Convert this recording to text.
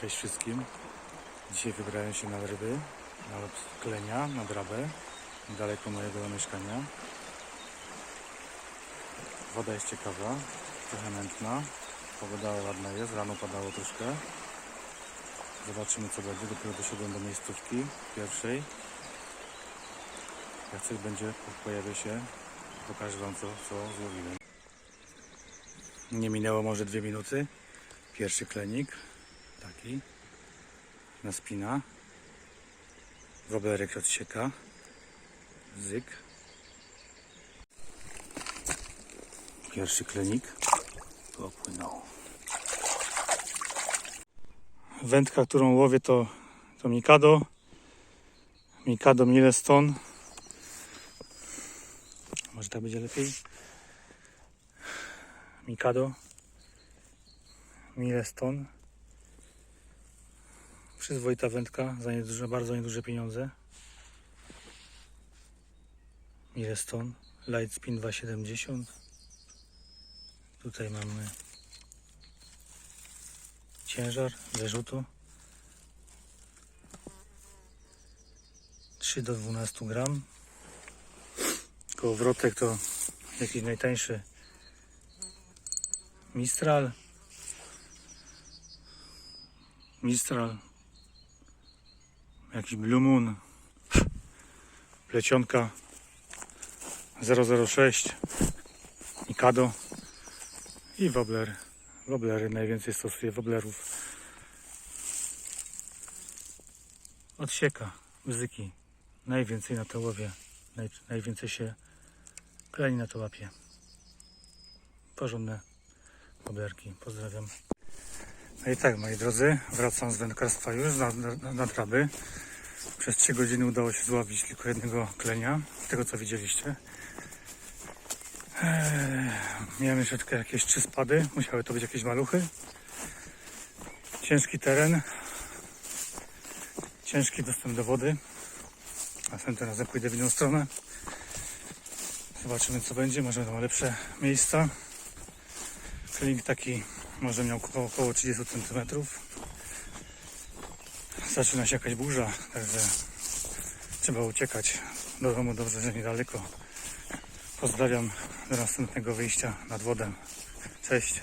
Cześć wszystkim. Dzisiaj wybrałem się na ryby, na lot klenia, na drabę, daleko mojego mieszkania. Woda jest ciekawa, trochę mętna. Pogoda ładna jest, rano padało troszkę. Zobaczymy co będzie, dopiero doszedłem do miejscówki pierwszej. Jak coś będzie, pojawię się, pokażę Wam co, co złowiłem. Nie minęło może dwie minuty. Pierwszy klenik, taki, na spina. Woblerek odsieka, zyk. Pierwszy klenik popłynął. Wędka, którą łowię to, to Mikado. Mikado Milestone. Może tak będzie lepiej. Mikado Milestone. Przyzwoita wędka za nieduże, bardzo nieduże pieniądze. Milestone Light Spin 270. Tutaj mamy ciężar wyrzutu 3 do 12 gram. Kołowrotek to jakiś najtańszy Mistral. Mistral. Jakiś Blue Moon. Plecionka 006. Mikado. I Wobbler. Wobblery najwięcej stosuję Wobblerów. Odsieka. Bzyki. Najwięcej na to łowię. Naj, najwięcej się kleni na to łapie. Porządne Wobblerki. Pozdrawiam. No i tak, moi drodzy, wracam z wędkarstwa już na, na, na traby. Przez 3 godziny udało się złowić tylko jednego klenia, z tego co widzieliście. Eee, miałem jeszcze tylko jakieś trzy spady, musiały to być jakieś maluchy. Ciężki teren, ciężki dostęp do wody. Następnym razem pójdę w inną stronę. Zobaczymy co będzie, może będą lepsze miejsca. Klink taki może miał około, około 30 cm. Zaczyna się jakaś burza, także trzeba uciekać do domu, dobrze, że niedaleko. Pozdrawiam do następnego wyjścia nad wodę. Cześć.